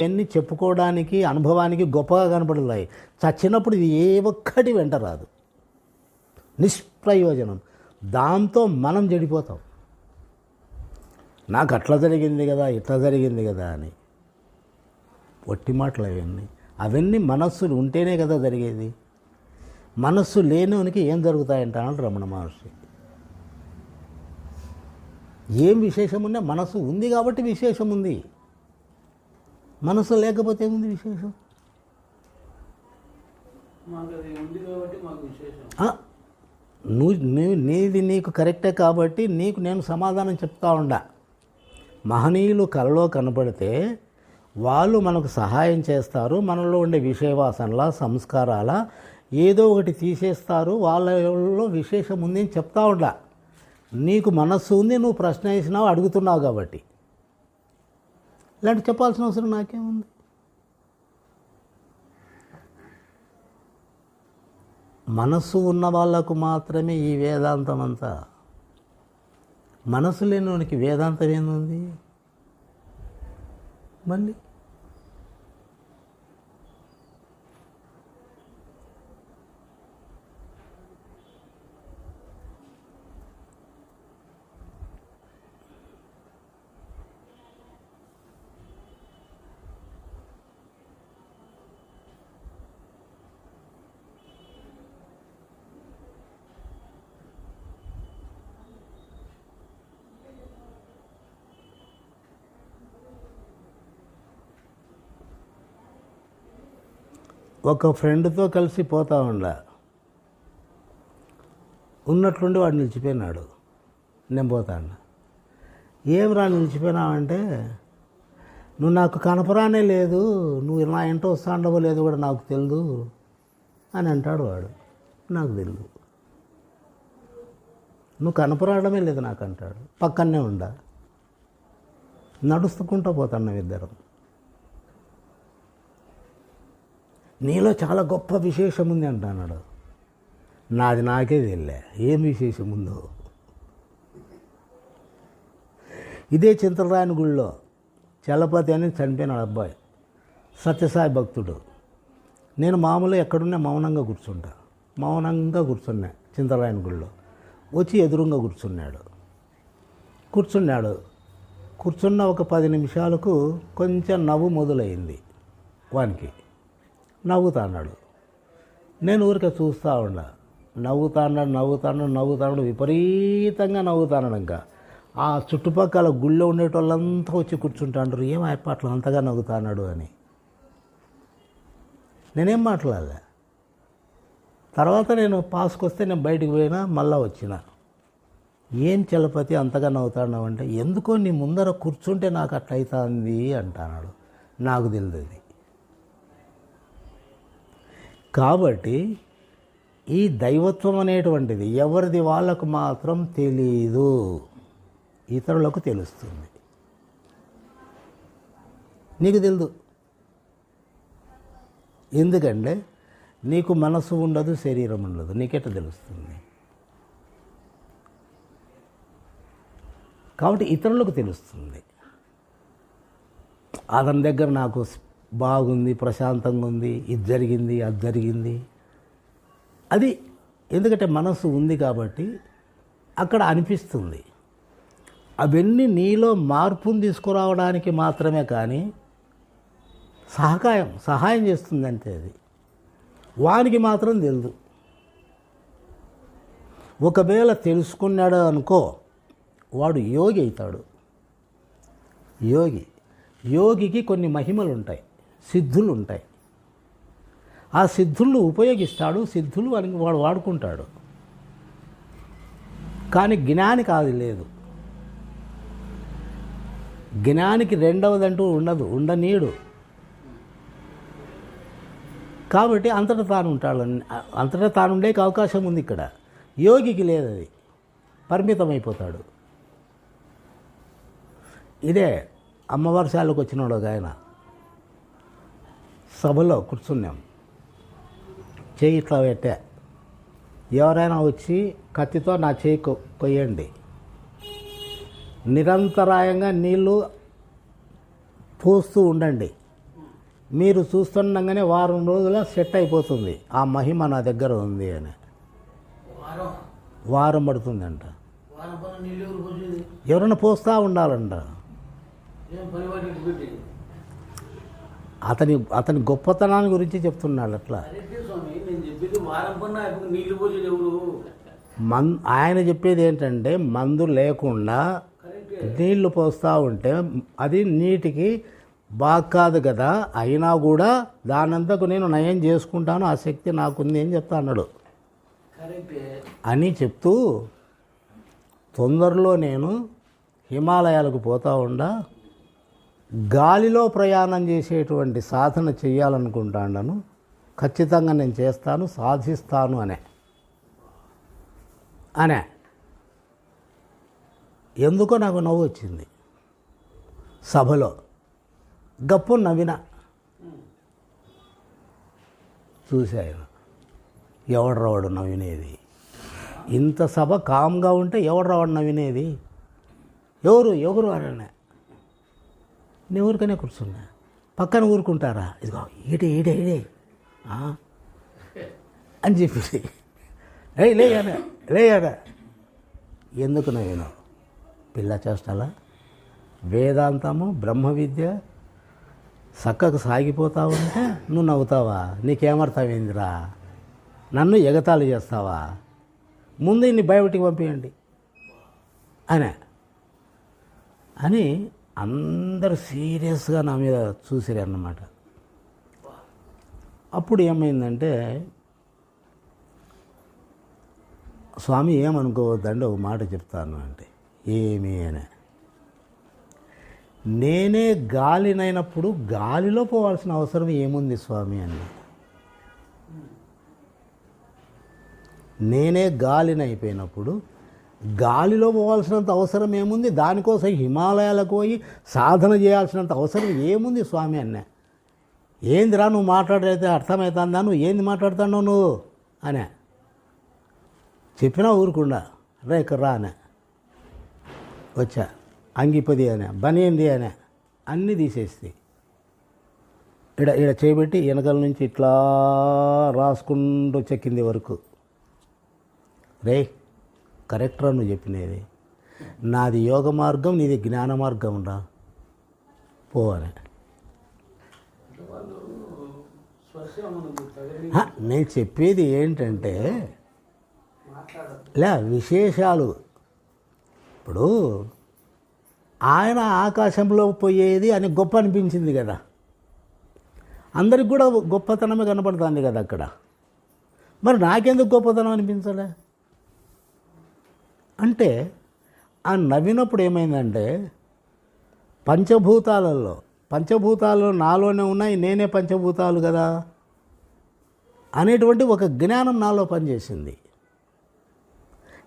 ఇవన్నీ చెప్పుకోవడానికి అనుభవానికి గొప్పగా కనపడతాయి చచ్చినప్పుడు ఇది ఏ ఒక్కటి వెంట రాదు. నిష్ప్రయోజనం. దాంతో మనం చెడిపోతాం. నాకు అట్లా జరిగింది కదా ఇట్లా జరిగింది కదా అని. ఒట్టి మాటలు అవన్నీ. అవన్నీ మనస్సులు ఉంటేనే కదా జరిగేది. మనస్సు లేనివనికి ఏం జరుగుతాయంటాడు రమణ మహర్షి. ఏం విశేషం ఉన్నా మనసు ఉంది కాబట్టి విశేషం ఉంది మనసు లేకపోతే ఏముంది విశేషం? నువ్వు నీది నీకు కరెక్టే కాబట్టి నీకు నేను సమాధానం చెప్తా ఉండా. మహనీయులు కలలో కనపడితే వాళ్ళు మనకు సహాయం చేస్తారు. మనలో ఉండే విషయవాసనల సంస్కారాల ఏదో ఒకటి తీసేస్తారు. వాళ్ళలో విశేషం ఉంది అని చెప్తా ఉండా. నీకు మనస్సు ఉంది నువ్వు ప్రశ్న వేసినావు అడుగుతున్నావు కాబట్టి. ఇలాంటి చెప్పాల్సిన అవసరం నాకేముంది? మనస్సు ఉన్న వాళ్ళకు మాత్రమే ఈ వేదాంతం అంతా మనసు లేనివానికి వేదాంతం ఏంది మళ్ళీ ఒక ఫ్రెండ్తో కలిసి పోతా ఉండా. ఉన్నట్లుండి వాడు నిలిచిపోయినాడు. నేను పోతాను ఏం రా నిలిచిపోయినావంటే నువ్వు నాకు కనపరానే లేదు. నువ్వు నా ఇంట వస్తా ఉండవో లేదో కూడా నాకు తెలియదు అని అంటాడు వాడు. నాకు తెలియదు నువ్వు కనపరాడమే లేదు నాకు అంటాడు పక్కనే ఉండా. నడుస్తుకుంటూ పోతాను ఇద్దరం నీలో చాలా గొప్ప విశేషం ఉంది అంటున్నాడు. నాది నాకే తెలియలే. ఏం విశేషం ఉందో ఇదే చింతలరాయని గుళ్ళో చలపతి అని చనిపోయినాడు అబ్బాయి సత్యసాయి భక్తుడు. నేను మామూలుగా ఎక్కడున్నా మౌనంగా కూర్చుంటా. మౌనంగా కూర్చున్నా చింతలరాయని గుళ్ళో. వచ్చి ఎదురుగా కూర్చున్నాడు. కూర్చున్నాడు. కూర్చున్న ఒక పది నిమిషాలకు కొంచెం నవ్వు మొదలైంది వానికి. నవ్వుతాన్నాడు నేను ఊరికే చూస్తూ ఉండా నవ్వుతాన్నాడు నవ్వుతా అన్నాడు విపరీతంగా నవ్వుతాన్నాడు ఇంకా ఆ చుట్టుపక్కల గుళ్ళో ఉండేటోళ్ళంతా వచ్చి కూర్చుంటాండ్రు ఏం ఆయప్ప అట్లా అంతగా నవ్వుతాన్నాడు అని. నేనేం మాట్లాడలే. తర్వాత నేను పాస్కి వస్తే నేను బయటికి పోయినా మళ్ళా వచ్చిన. ఏం చలపతి అంతగా నవ్వుతాడు అంటే ఎందుకో నీ ముందర కూర్చుంటే నాకు అట్లయితుంది అవుతుంది అంటున్నాడు నాకు తెలియదు కాబట్టి ఈ దైవత్వం అనేటువంటిది ఎవరిది వాళ్ళకు మాత్రం తెలీదు. ఇతరులకు తెలుస్తుంది. నీకు తెలియదు ఎందుకంటే నీకు మనసు ఉండదు శరీరం ఉండదు. నీకెట్ట తెలుస్తుంది? కాబట్టి ఇతరులకు తెలుస్తుంది. అతని దగ్గర నాకు బాగుంది ప్రశాంతంగా ఉంది ఇది జరిగింది అది జరిగింది. అది ఎందుకంటే మనసు ఉంది కాబట్టి అక్కడ అనిపిస్తుంది. అవన్నీ నీలో మార్పును తీసుకురావడానికి మాత్రమే కానీ సహకాయం సహాయం చేస్తుంది అంతే అది. వానికి మాత్రం తెలియదు ఒకవేళ తెలుసుకున్నాడు అనుకో వాడు యోగి అవుతాడు. యోగి యోగికి కొన్ని మహిమలు ఉంటాయి సిద్ధులు ఉంటాయి ఆ సిద్ధులు ఉపయోగిస్తాడు సిద్ధులు అని వాడు వాడుకుంటాడు. కానీ జ్ఞానికి అది లేదు. జ్ఞానికి రెండవదంటూ ఉండదు ఉండనీడు కాబట్టి అంతటా తాను ఉంటాడు అంతటా తాను ఉండేకి అవకాశం ఉంది ఇక్కడ. యోగికి లేదు అది పరిమితమైపోతాడు. ఇదే అమ్మవారి శాలకు వచ్చినాడు ఒక ఆయన. సభలో కూర్చున్నాం. చేయి ఇట్లా పెట్టా. ఎవరైనా వచ్చి కత్తితో నా చేయి కొయ్యండి. నిరంతరాయంగా నీళ్ళు పోస్తూ ఉండండి. మీరు చూస్తుండగానే వారం రోజుల సెట్ అయిపోతుంది. ఆ మహిమ నా దగ్గర ఉంది అని. వారం. పడుతుందంట. ఎవరు పోసేది? ఎవరైనా పోస్తూ ఉండాలంట ఏం పని వాటి ఇటు పెట్టి అతని అతని గొప్పతనాన్ని గురించి చెప్తున్నాడు అట్లా. మన్ ఆయన చెప్పేది ఏంటంటే మందు లేకుండా నీళ్ళు పోస్తూ ఉంటే అది నీటికి బాగా కాదు కదా. అయినా కూడా దానంతకు నేను నయం చేసుకుంటాను ఆ శక్తి నాకుంది అని చెప్తా అన్నాడు. అని చెప్తూ తొందరలో నేను హిమాలయాలకు పోతా ఉండా. గాలిలో ప్రయాణం చేసేటువంటి సాధన చేయాలనుకుంటాను ఖచ్చితంగా నేను చేస్తాను సాధిస్తాను అనే. అనే. ఎందుకో నాకు నవ్వు వచ్చింది. సభలో గప్పు నవ్విన. చూశాను ఎవడ్రావాడు నవ్వినేది? ఇంత సభ కామ్గా ఉంటే ఎవడ్రావాడు నవ్వినేది? ఎవరు? ఎవరు అనే నేను ఊరికనే కూర్చున్నా. పక్కన ఊరుకుంటారా? ఇదిగో ఈడే ఏడే ఏడే అని చెప్పి ఏయ్ లేయన లేయన ఎందుకు నేను? పిల్ల చేష్టలా? వేదాంతము బ్రహ్మ విద్య చక్కగా సాగిపోతావు అంటే నువ్వు నవ్వుతావా? నీకేమర్థమైందిరా? నన్ను ఎగతాళి చేస్తావా? ముందు ఇన్ని బయటికి పంపించండి అనే. అని అందరు సీరియస్గా నా మీద చూసారన్నమాట. అన్నమాట అప్పుడు ఏమైందంటే స్వామి ఏమనుకోవద్దండి ఒక మాట చెప్తాను అంటే. ఏమి అని. నేనే గాలినైనప్పుడు గాలిలో పోవాల్సిన అవసరం ఏముంది స్వామి అని. నేనే గాలిని అయిపోయినప్పుడు గాలిలో పోవాల్సినంత అవసరం ఏముంది? దానికోసం హిమాలయాలకు పోయి సాధన చేయాల్సినంత అవసరం ఏముంది స్వామి అన్న? ఏందిరా నువ్వు మాట్లాడైతే అర్థమవుతుందా నువ్వు ఏంది మాట్లాడుతున్నావు నువ్వు? అనే చెప్పినా ఊరుకుండా. రే ఇక్కడ రా అనే వచ్చా. అంగిపది అనే బనేంది అనే అన్నీ? తీసేస్తే ఇడ ఇడ చేయబెట్టి వెనకల నుంచి ఇట్లా రాసుకుంటూ చెక్కింది వరకు. రే కరెక్ట్రా నువ్వు చెప్పినది. నాది యోగ మార్గం నీది జ్ఞాన మార్గం రా. పోవాలి నేను చెప్పేది ఏంటంటే లే విశేషాలు. ఇప్పుడు ఆయన ఆకాశంలో పోయేది అని గొప్ప అనిపించింది కదా. అందరికి కూడా గొప్పతనమే కనపడుతుంది కదా అక్కడ. మరి నాకెందుకు గొప్పతనం అనిపించలే? అంటే ఆ నవ్వినప్పుడు ఏమైందంటే పంచభూతాలలో పంచభూతాలు నాలోనే ఉన్నాయి నేనే పంచభూతాలు కదా? అనేటువంటి ఒక జ్ఞానం నాలో పనిచేసింది.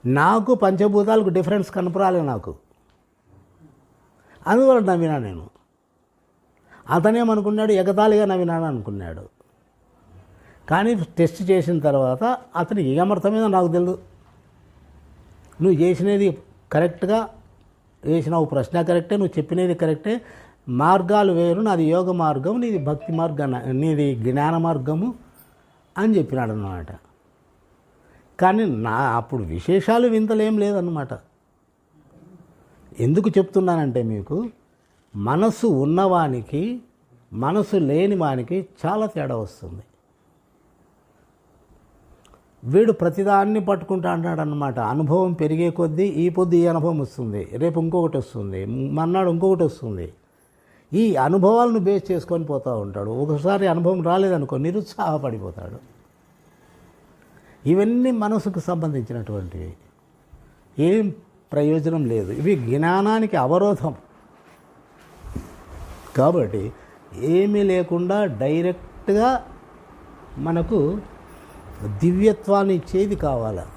నాకు పంచభూతాలకు డిఫరెన్స్ కనపరాలే నాకు. అందువల్ల నవ్వినా నేను. అతనేమనుకున్నాడు ఎగతాళిగా నవ్వినాడు అనుకున్నాడు. కానీ టెస్ట్ చేసిన తర్వాత అతనికి ఏమర్థమైందో నాకు తెలియదు నువ్వు చేసినది కరెక్ట్గా వేసినావు ప్రశ్న కరెక్టే నువ్వు చెప్పినది కరెక్టే. మార్గాలు వేరు నాది యోగ మార్గం నీది భక్తి మార్గం నీది జ్ఞాన మార్గము అని చెప్పినాడు అన్నమాట కానీ నా అప్పుడు విశేషాలు వింతలేం లేదన్నమాట. ఎందుకు చెప్తున్నానంటే మీకు మనసు ఉన్నవానికి మనసు లేని వానికి చాలా తేడా వస్తుంది. వీడు ప్రతిదాన్ని పట్టుకుంటా అంటాడు అనమాట అనుభవం పెరిగే కొద్దీ ఈ పొద్దు ఈ అనుభవం వస్తుంది. రేపు ఇంకొకటి వస్తుంది. మన్నాడు ఇంకొకటి వస్తుంది. ఈ అనుభవాలను బేస్ చేసుకొని పోతూ ఉంటాడు. ఒకసారి అనుభవం రాలేదనుకో నిరుత్సాహపడిపోతాడు. ఇవన్నీ మనసుకు సంబంధించినటువంటివి. ఏం ప్రయోజనం లేదు. ఇవి జ్ఞానానికి అవరోధం. కాబట్టి ఏమీ లేకుండా డైరెక్ట్గా మనకు దివ్యత్వాన్ని ఇచ్చేది కావాలా.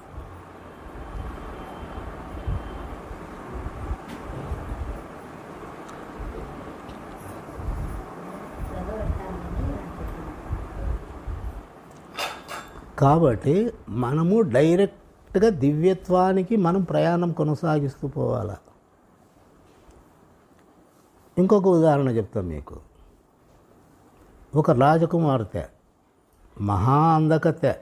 కాబట్టి మనము డైరెక్ట్గా దివ్యత్వానికి మనం ప్రయాణం కొనసాగిస్తూ పోవాలి. ఇంకొక ఉదాహరణ చెప్తాను మీకు. ఒక రాజకుమార్తె మహా అందకత్తె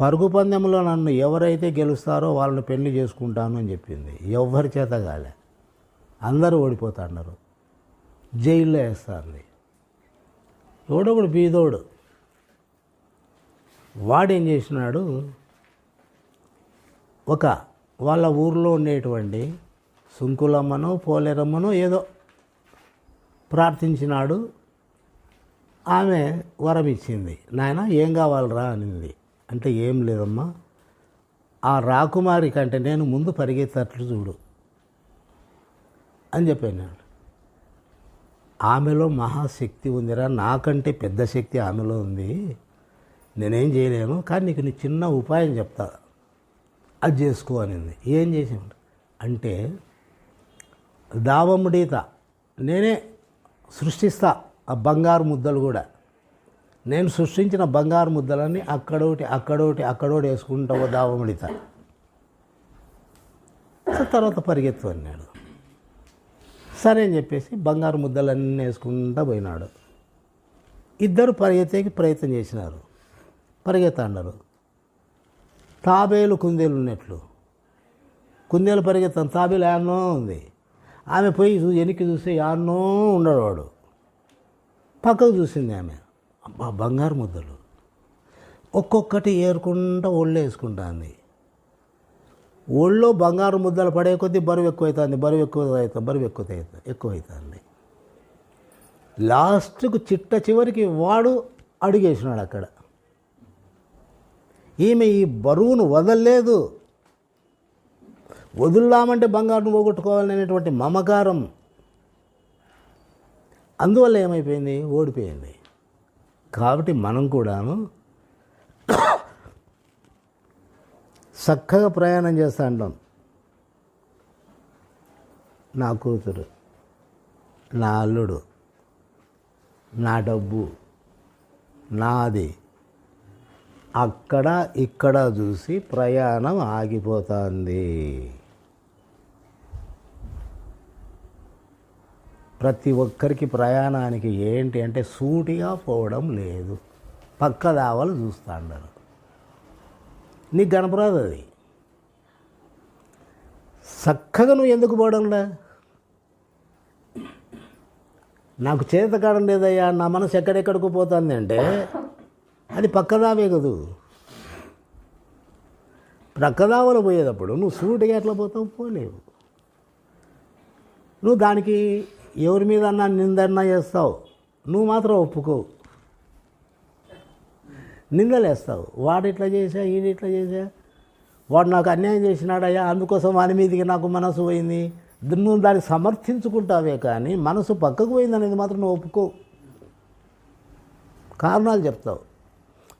పరుగు పందెంలో నన్ను ఎవరైతే గెలుస్తారో వాళ్ళని పెళ్ళి చేసుకుంటాను అని చెప్పింది. ఎవరి చేత కాలే. అందరూ ఓడిపోతాన్నారు. జైల్లో వేస్తారు ఎవడొకడు బీదోడు. వాడేం చేసినాడు? ఒక వాళ్ళ ఊర్లో ఉండేటువంటి సుంకులమ్మనో పోలేరమ్మనో ఏదో ప్రార్థించినాడు. ఆమె వరం ఇచ్చింది నాయన ఏం కావాలరా? అనింది. అంటే ఏం లేదమ్మా. ఆ రాకుమారి కంటే నేను ముందు పరిగెత్తట్లు చూడు. అని చెప్పాను ఆమెలో మహాశక్తి ఉందిరా. నాకంటే పెద్ద శక్తి ఆమెలో ఉంది. నేనేం చేయలేను. కానీ నీకు నీ చిన్న ఉపాయం చెప్తా. అది చేసుకో అనింది. ఏం చేసాడు అంటే దావముడీత నేనే సృష్టిస్తా. ఆ బంగారు ముద్దలు కూడా. నేను సృష్టించిన బంగారు ముద్దలన్నీ అక్కడోటి అక్కడోటి అక్కడోటి వేసుకుంటావు దావముడిత తర్వాత పరిగెత్తు అన్నాడు సరే అని చెప్పేసి బంగారు ముద్దలన్నీ వేసుకుంటా పోయినాడు. ఇద్దరు పరిగెత్తేకి ప్రయత్నం చేసినారు. పరిగెత్తాడారు. తాబేలు కుందేలు ఉన్నట్లు. కుందేలు పరిగెత్తాను తాబేలు యాన్నో ఉంది. ఆమె పోయి వెనక్కి చూస్తే యాన్నో ఉండడు వాడు. పక్కకు చూసింది ఆమె. బంగారు ముద్దలు. ఒక్కొక్కటి ఏరుకుంటా ఒళ్ళు వేసుకుంటుంది. ఒళ్ళో బంగారు ముద్దలు పడే కొద్దీ బరువు ఎక్కువైతుంది బరువు ఎక్కువ అవుతుంది బరువు ఎక్కువ అవుతుంది ఎక్కువ అవుతుంది లాస్ట్కు చిట్ట చివరికి వాడు అడిగేసినాడు అక్కడ. ఈమె ఈ బరువును వదలలేదు. వదులుదామంటే బంగారును పోగొట్టుకోవాలనేటువంటి మమకారం. అందువల్ల ఏమైపోయింది? ఓడిపోయింది. కాబట్టి మనం కూడాను చక్కగా ప్రయాణం చేస్తా ఉంటాం నా కూతురు నా అల్లుడు నా డబ్బు నాది. అక్కడ ఇక్కడ చూసి ప్రయాణం ఆగిపోతుంది. ప్రతి ఒక్కరికి ప్రయాణానికి ఏంటి అంటే సూటిగా పోవడం లేదు. పక్క దావాలు చూస్తాండారు. నీకు కనపరాదు అది. చక్కగా నువ్వు ఎందుకు పోవడంలా నాకు చేత కాడం లేదయ్యా నా మనసు ఎక్కడెక్కడికి పోతుంది అంటే అది పక్కదావే కదూ. ప్రక్కదావలో పోయేటప్పుడు నువ్వు సూటిగా ఎట్లా పోతావు? పోలేవు. నువ్వు దానికి ఎవరి మీద అన్నా నిందన్నా చేస్తావు నువ్వు మాత్రం ఒప్పుకోవు నిందలేస్తావు. వాడు ఇట్లా చేసా ఈడు ఇట్లా చేసా వాడు నాకు అన్యాయం చేసినాడయ్యా అందుకోసం వాని మీదకి నాకు మనసు పోయింది. నువ్వు దాన్ని సమర్థించుకుంటావే కానీ మనసు పక్కకు పోయింది అనేది మాత్రం నువ్వు ఒప్పుకోవు కారణాలు చెప్తావు.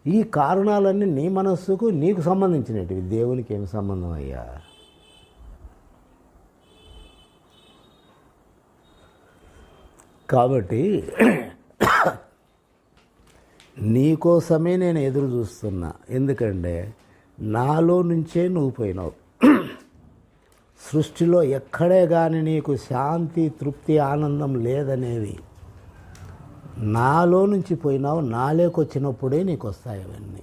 ఈ కారణాలన్నీ నీ మనస్సుకు నీకు సంబంధించినటివి. దేవునికి ఏమి సంబంధం అయ్యా? కాబట్టి నీకోసమే నేను ఎదురు చూస్తున్నా. ఎందుకంటే నాలో నుంచే నువ్వు పోయినావు. సృష్టిలో ఎక్కడే కానీ నీకు శాంతి తృప్తి ఆనందం లేదనేది నాలో నుంచి పోయినావు నాలేకొచ్చినప్పుడే నీకు వస్తాయి అవన్నీ.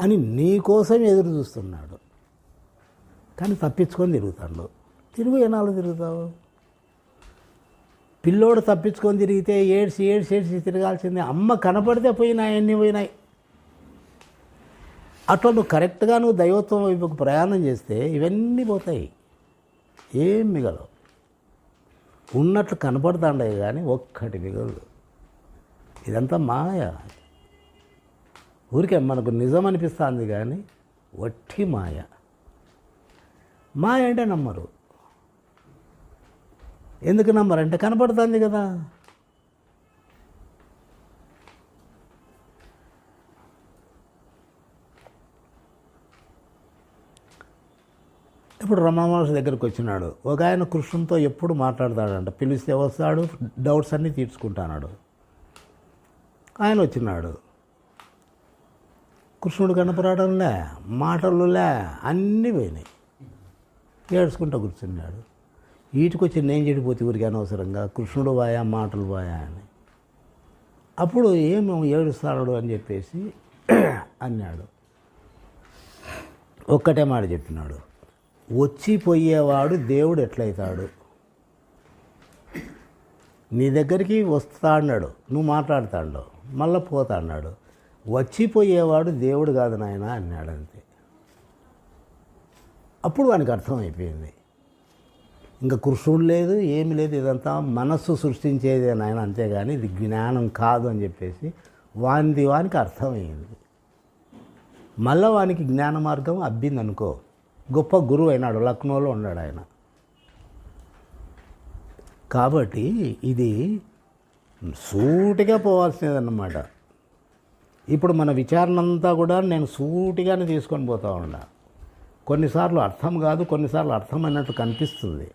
అని నీకోసం ఎదురు చూస్తున్నాడు. కానీ తప్పించుకొని తిరుగుతాడు. తిరుగు ఎన్నాళ్ళు తిరుగుతావు? పిల్లోడు తప్పించుకొని తిరిగితే ఏడ్చి ఏడ్చి ఏడ్చి తిరగాల్సిందే. అమ్మ కనపడితే పోయినాయి అన్నీ పోయినాయి. అట్లా నువ్వు కరెక్ట్గా నువ్వు దైవత్వం వైపుకు ప్రయాణం చేస్తే ఇవన్నీ పోతాయి. ఏం మిగలవు. ఉన్నట్లు కనపడుతుండే కానీ ఒక్కటి మిగలదు. ఇదంతా మాయ. ఊరికే మనకు నిజం అనిపిస్తుంది కానీ వట్టి మాయ. మాయ అంటే నమ్మరు. ఎందుకు నమ్మరంటే కనపడుతుంది కదా. ఇప్పుడు రమణమహర్షి దగ్గరికి వచ్చినాడు. ఒక ఆయన కృష్ణునితో ఎప్పుడు మాట్లాడతాడంట? పిలిస్తే వస్తాడు డౌట్స్ అన్నీ తీర్చుకుంటాడు ఆయన వచ్చినాడు. కృష్ణుడు కనపరాడంలే మాటలులే అన్నీ పోయినాయి. ఏడ్చుకుంటూ కూర్చున్నాడు. వీటికొచ్చి నేను చెడిపోతే ఊరికి అనవసరంగా? కృష్ణుడు వాయా మాటలు వాయా అని. అప్పుడు ఏమి ఏడుస్తాడు అని చెప్పేసి అన్నాడు. ఒక్కటే మాట చెప్పినాడు. వచ్చిపోయేవాడు దేవుడు ఎట్లయితాడు? నీ దగ్గరికి వస్తా అన్నాడు. నువ్వు మాట్లాడుతాడు మళ్ళీ పోతా అన్నాడు. వచ్చిపోయేవాడు దేవుడు కాదు నాయన అన్నాడు అంతే. అప్పుడు వానికి అర్థమైపోయింది ఇంకా కృష్ణుడు లేదు ఏమి లేదు ఇదంతా మనస్సు సృష్టించేదే నాయన అంతేగాని ఇది జ్ఞానం కాదు అని చెప్పేసి వానిది వానికి అర్థమైంది. మళ్ళా వానికి జ్ఞాన మార్గం అబ్బింది అనుకో గొప్ప గురువు అయినాడు లక్నోలో ఉన్నాడు ఆయన. కాబట్టి ఇది సూటిగా పోవాల్సినదన్నమాట. ఇప్పుడు మన విచారణ అంతా కూడా నేను సూటిగానే తీసుకొని పోతా ఉన్నా. కొన్నిసార్లు అర్థం కాదు కొన్నిసార్లు అర్థమైనట్టు కనిపిస్తుంది.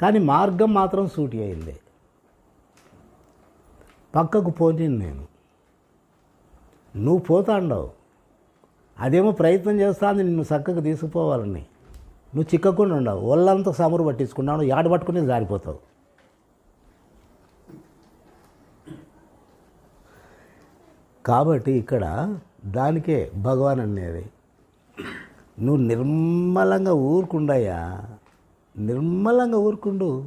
కానీ మార్గం మాత్రం సూటి అయింది. పక్కకు పోనీ నేను. నువ్వు పోతాండవు. అదేమో ప్రయత్నం చేస్తాను నిన్ను చక్కగా తీసుకుపోవాలని. నువ్వు చిక్కకుండా ఉండవు. ఒళ్ళంతా సమరు పట్టించుకున్నావు యాడ పట్టుకుని జారిపోతావు. కాబట్టి ఇక్కడ దానికే భగవాన్ అనేది నువ్వు నిర్మలంగా ఊరుకుండయా నిర్మలంగా ఊరుకుండు.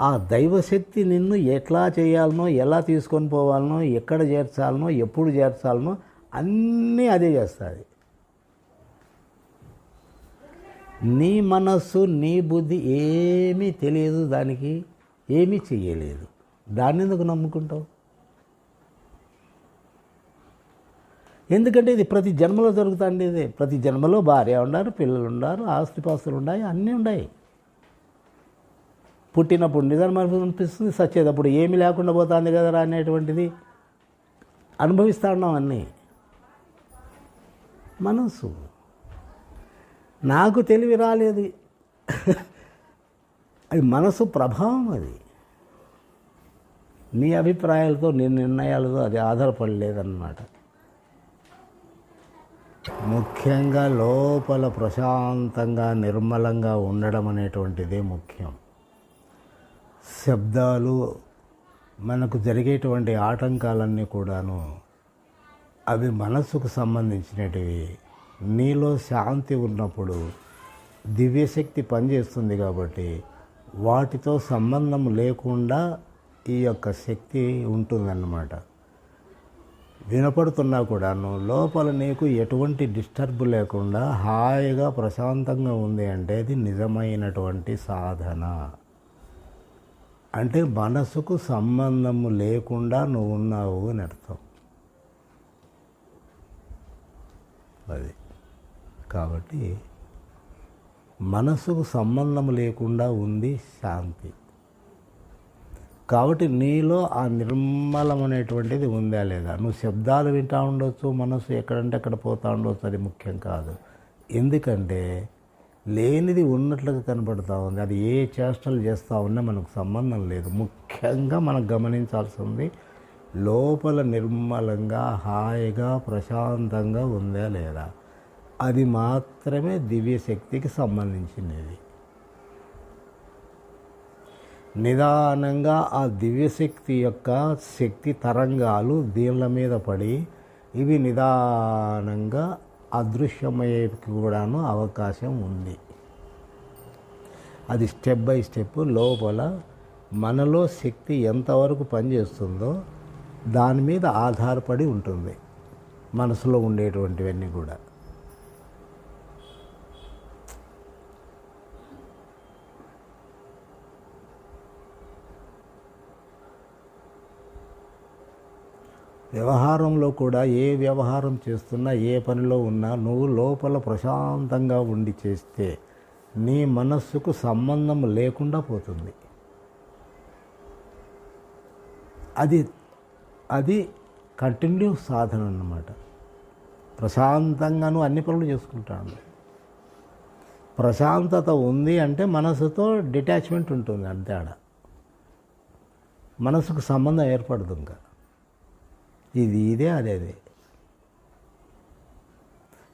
ఆ దైవశక్తి నిన్ను ఎట్లా చేయాలనో ఎలా తీసుకొని పోవాలనో ఎక్కడ చేర్చాలనో ఎప్పుడు చేర్చాలనో అన్నీ అదే చేస్తుంది. నీ మనస్సు నీ బుద్ధి ఏమీ తెలియదు దానికి ఏమీ చెయ్యలేదు. దాన్ని ఎందుకు నమ్ముకుంటావు? ఎందుకంటే ఇది ప్రతి జన్మలో జరుగుతుంది ఇది. ప్రతి జన్మలో భార్య ఉన్నారు పిల్లలు ఉన్నారు ఆస్తిపాస్తులు ఉన్నాయి అన్నీ ఉన్నాయి పుట్టినప్పుడు నిజం అనిపిస్తుంది సచ్చేటప్పుడు ఏమి లేకుండా పోతుంది కదరా అనేటువంటిది అనుభవిస్తూ ఉన్నాం అన్నీ. మనసు నాకు తెలివి రాలేదు. అది మనసు ప్రభావం అది. నీ అభిప్రాయాలతో నీ నిర్ణయాలతో అది ఆధారపడలేదన్నమాట. ముఖ్యంగా లోపల ప్రశాంతంగా నిర్మలంగా ఉండడం అనేటువంటిదే ముఖ్యం. శబ్దాలు మనకు జరిగేటువంటి ఆటంకాలన్నీ కూడాను అవి మనస్సుకు సంబంధించినటివి. నీలో శాంతి ఉన్నప్పుడు దివ్యశక్తి పనిచేస్తుంది కాబట్టి వాటితో సంబంధం లేకుండా ఈ యొక్క శక్తి ఉంటుందన్నమాట. వినపడుతున్నా కూడాను లోపల నీకు ఎటువంటి డిస్టర్బ్ లేకుండా హాయిగా ప్రశాంతంగా ఉంది అంటే అది నిజమైనటువంటి సాధన. అంటే మనసుకు సంబంధము లేకుండా నువ్వు ఉన్నావు అని అర్థం. అది. కాబట్టి మనసుకు సంబంధం లేకుండా ఉంది శాంతి. కాబట్టి నీలో ఆ నిర్మలం అనేటువంటిది ఉందా లేదా? నువ్వు శబ్దాలు వింటూ ఉండొచ్చు మనసు ఎక్కడంటే అక్కడ పోతూ ఉండొచ్చు అది ముఖ్యం కాదు. ఎందుకంటే లేనిది ఉన్నట్లుగా కనబడుతూ ఉంది. అది ఏ చేష్టలు చేస్తూ ఉన్నా మనకు సంబంధం లేదు. ముఖ్యంగా మనం గమనించాల్సింది లోపల నిర్మలంగా హాయిగా ప్రశాంతంగా ఉందా లేదా? అది మాత్రమే దివ్యశక్తికి సంబంధించినది. నిదానంగా ఆ దివ్యశక్తి యొక్క శక్తి తరంగాలు దీనిల మీద పడి ఇవి నిదానంగా అదృశ్యమయ్యేకి కూడాను అవకాశం ఉంది. అది స్టెప్ బై స్టెప్ లోపల మనలో శక్తి ఎంతవరకు పనిచేస్తుందో దాని మీద ఆధారపడి ఉంటుంది. మనసులో ఉండేటువంటివన్నీ కూడా. వ్యవహారంలో కూడా ఏ వ్యవహారం చేస్తున్నా ఏ పనిలో ఉన్నా నువ్వు లోపల ప్రశాంతంగా ఉండి చేస్తే నీ మనస్సుకు సంబంధం లేకుండా పోతుంది. అది అది కంటిన్యూ సాధన అన్నమాట. ప్రశాంతంగా నువ్వు అన్ని పనులు చేసుకుంటాను ప్రశాంతత ఉంది అంటే మనసుతో డిటాచ్మెంట్ ఉంటుంది అంతే ఆడ. మనసుకు సంబంధం ఏర్పడదు ఇంకా. ఇది ఇదే అదే అదే.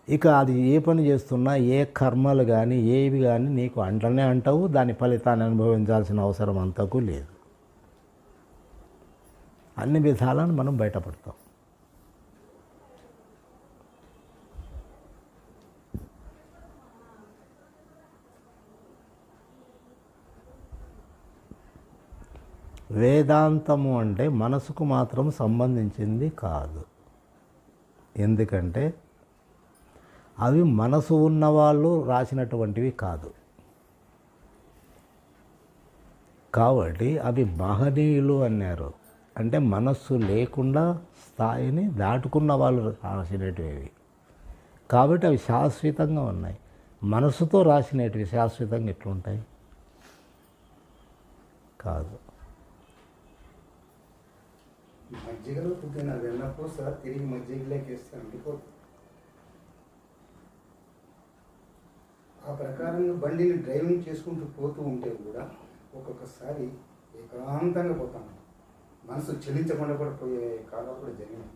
ఇక అది ఏ పని చేస్తున్నా ఏ కర్మలు కానీ ఏవి కానీ నీకు అంటనే అంటావు దాని ఫలితాన్ని అనుభవించాల్సిన అవసరం అంతకు లేదు. అన్ని విధాలను మనం బయటపడతాం. వేదాంతము అంటే మనసుకు మాత్రం సంబంధించింది కాదు. ఎందుకంటే అవి మనసు ఉన్నవాళ్ళు రాసినటువంటివి కాదు. కాబట్టి అవి మహనీయులు అన్నారు. అంటే మనస్సు లేకుండా స్థాయిని దాటుకున్న వాళ్ళు రాసినటువంటివి. కాబట్టి అవి శాశ్వతంగా ఉన్నాయి. మనసుతో రాసినవి శాశ్వతంగా ఎట్లుంటాయి? కాదు. మజ్జిగలో పుట్టిన వెన్నపూస తిరిగి మజ్జిగలోకి వేస్తే అండిపోతుంది ఆ ప్రకారంగా బండిని డ్రైవింగ్ చేసుకుంటూ పోతూ ఉంటే కూడా ఒక్కొక్కసారి ఏకాంతంగా పోతాను మనసు చెలించకుండా కూడా పోయే కాలం కూడా జరిగింది.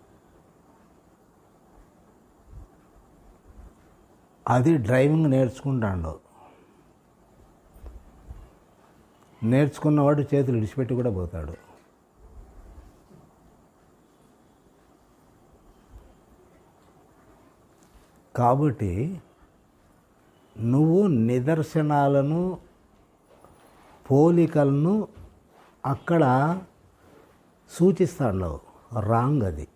అది డ్రైవింగ్ నేర్చుకుంటాడు. నేర్చుకున్నవాడు చేతులు విడిచిపెట్టి కూడా పోతాడు. కాబట్టి నువ్వు నిదర్శనాలను పోలికలను అక్కడ సూచిస్తాడు రాంగ్ అది.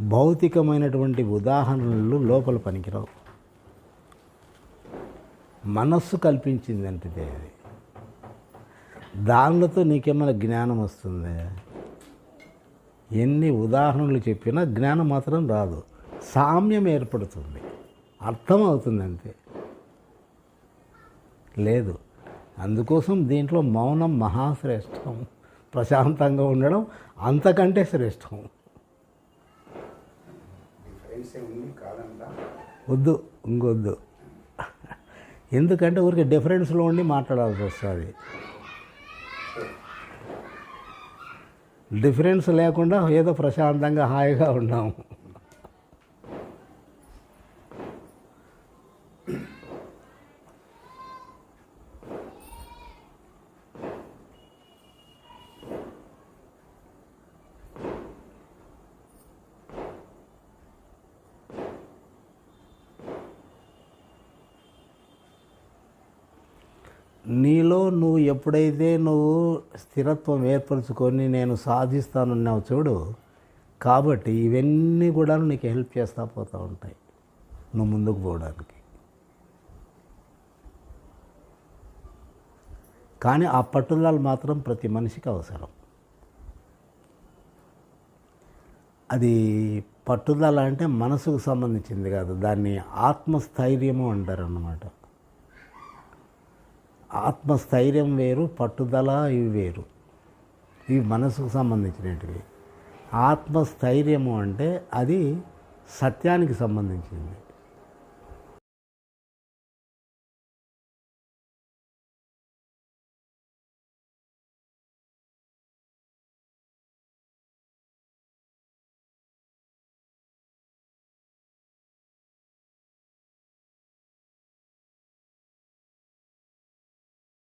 భౌతికమైనటువంటి ఉదాహరణలు లోపల పనికిరావు. మనస్సు కల్పించింది అంటే అది. దానిలతో నీకేమైనా జ్ఞానం వస్తుంది? ఎన్ని ఉదాహరణలు చెప్పినా జ్ఞానం మాత్రం రాదు. సామ్యం ఏర్పడుతుంది. అర్థం అవుతుంది అంతే లేదు. అందుకోసం దీంట్లో మౌనం మహాశ్రేష్టం. ప్రశాంతంగా ఉండడం అంతకంటే శ్రేష్టం. వద్దు ఇంకొద్దు. ఎందుకంటే ఊరికి డిఫరెన్స్లో ఉండి మాట్లాడాల్సి వస్తుంది. డిఫరెన్స్ లేకుండా ఏదో ప్రశాంతంగా హాయిగా ఉన్నాము నీలో నువ్వు ఎప్పుడైతే నువ్వు స్థిరత్వం ఏర్పరచుకొని నేను సాధిస్తానున్నావు చూడు కాబట్టి ఇవన్నీ కూడా నీకు హెల్ప్ చేస్తూ పోతూ ఉంటాయి నువ్వు ముందుకు పోవడానికి. కానీ ఆ పట్టుదల మాత్రం ప్రతి మనిషికి అవసరం. అది పట్టుదల అంటే మనసుకు సంబంధించింది కాదు దాన్ని ఆత్మస్థైర్యము అంటారు అన్నమాట ఆత్మస్థైర్యం వేరు పట్టుదల ఇవి వేరు. ఇవి మనసుకు సంబంధించినటివి ఆత్మస్థైర్యము అంటే అది సత్యానికి సంబంధించింది.